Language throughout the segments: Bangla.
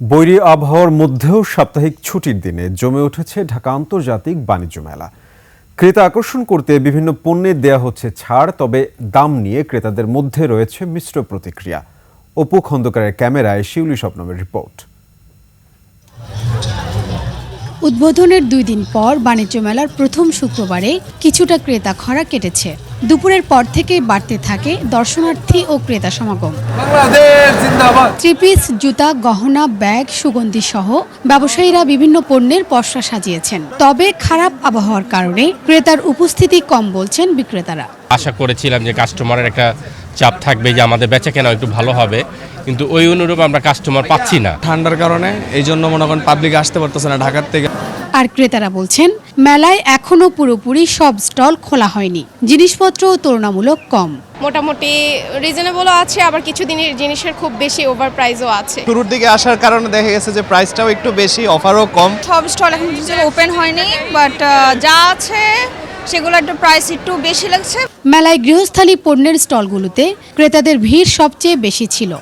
বৈরী আবহাওয়ার মধ্যেও সাপ্তাহিক ছুটির দিনে জমে উঠেছে ঢাকা আন্তর্জাতিক বাণিজ্য মেলা। ক্রেতা আকর্ষণ করতে বিভিন্ন পণ্যে দেয়া হচ্ছে ছাড়, তবে দাম নিয়ে ক্রেতাদের মধ্যে রয়েছে মিশ্র প্রতিক্রিয়া। অপু খন্দকারের ক্যামেরায় শিউলি স্বপ্নমের রিপোর্ট। উদ্বোধনের দুই দিন পর বাণিজ্য মেলার প্রথম শুক্রবারে কিছুটা ক্রেতা খরা কেটেছে। দুপুরের পর থেকেই বাড়তে থাকে দর্শনার্থী ও ক্রেতা সমাগম। ত্রিপিস জুতা গহনা ব্যাগ সুগন্ধি সহ ব্যবসায়ীরা বিভিন্ন পণ্যের পসরা সাজিয়েছেন। তবে খারাপ আবহাওয়ার কারণে ক্রেতার উপস্থিতি কম বলছেন বিক্রেতারা। আশা করেছিলাম যে কাস্টমারের একটা চাপ থাকবে যে আমাদের বেচা কেনা একটু ভালো হবে কিন্তু ওই অনুরূপ আমরা কাস্টমার পাচ্ছি না। ঠান্ডার কারণে এই জন্য মনে করেন পাবলিক আসতে পারতেছে না। ঢাকার থেকে আর ক্রেতারা বলছেন মেলায় এখনও পুরোপুরি সব স্টল খোলা হয়নি। জিনিসপত্রও তুলনামূলক কম। মোটামুটি রিজনেবলও আছে আবার কিছু দিনের জিনিসের খুব বেশি ওভার প্রাইসও আছে। শুরুর দিকে আসার কারণে দেখা গেছে যে প্রাইসটাও একটু বেশি অফারও কম। সব স্টল এখন ওপেন হয়নি বাট যা আছে সেগুলো একটু প্রাইস একটু বেশি লাগছে। মেলায় গৃহস্থালী পণ্যের স্টলগুলোতে ক্রেতাদের ভিড় সবচেয়ে বেশি ছিল।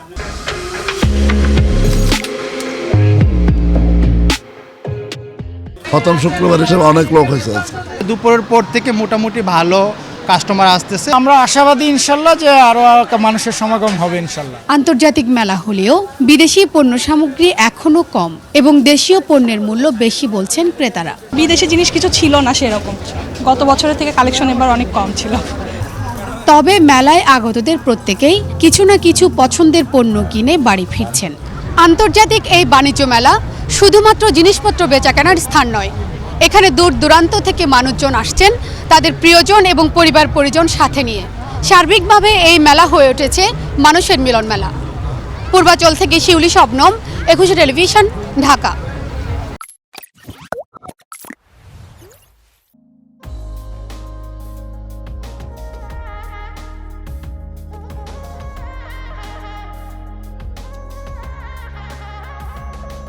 প্রথম শুক্রবার হিসেবে অনেক লোক হয়েছে আজকে। দুপুরের পর থেকে মোটামুটি ভালো কাস্টমার আসতেছে। আমরা আশাবাদী ইনশাল্লাহ যে আরও মানুষের সমাগম হবে ইনশাল্লাহ। আন্তর্জাতিক মেলা হলেও বিদেশি পণ্য সামগ্রী এখনও কম এবং দেশীয় পণ্যের মূল্য বেশি বলছেন ক্রেতারা। বিদেশি জিনিস কিছু ছিল না সেরকম। গত বছরের থেকে কালেকশন এবার অনেক কম ছিল। তবে মেলায় আগতদের প্রত্যেকেই কিছু না কিছু পছন্দের পণ্য কিনে বাড়ি ফিরছেন। আন্তর্জাতিক এই বাণিজ্য মেলা শুধুমাত্র জিনিসপত্র বেচাকেনার স্থান নয়। এখানে দূর দূরান্ত থেকে মানুষজন আসছেন, তাদের প্রিয়জন এবং পরিবার পরিজন সাথে নিয়ে। সার্বিকভাবে এই মেলা হয়ে উঠেছে মানুষের মিলন মেলা পূর্বাচল থেকে শিউলি শবনম, একুশে টেলিভিশন, ঢাকা।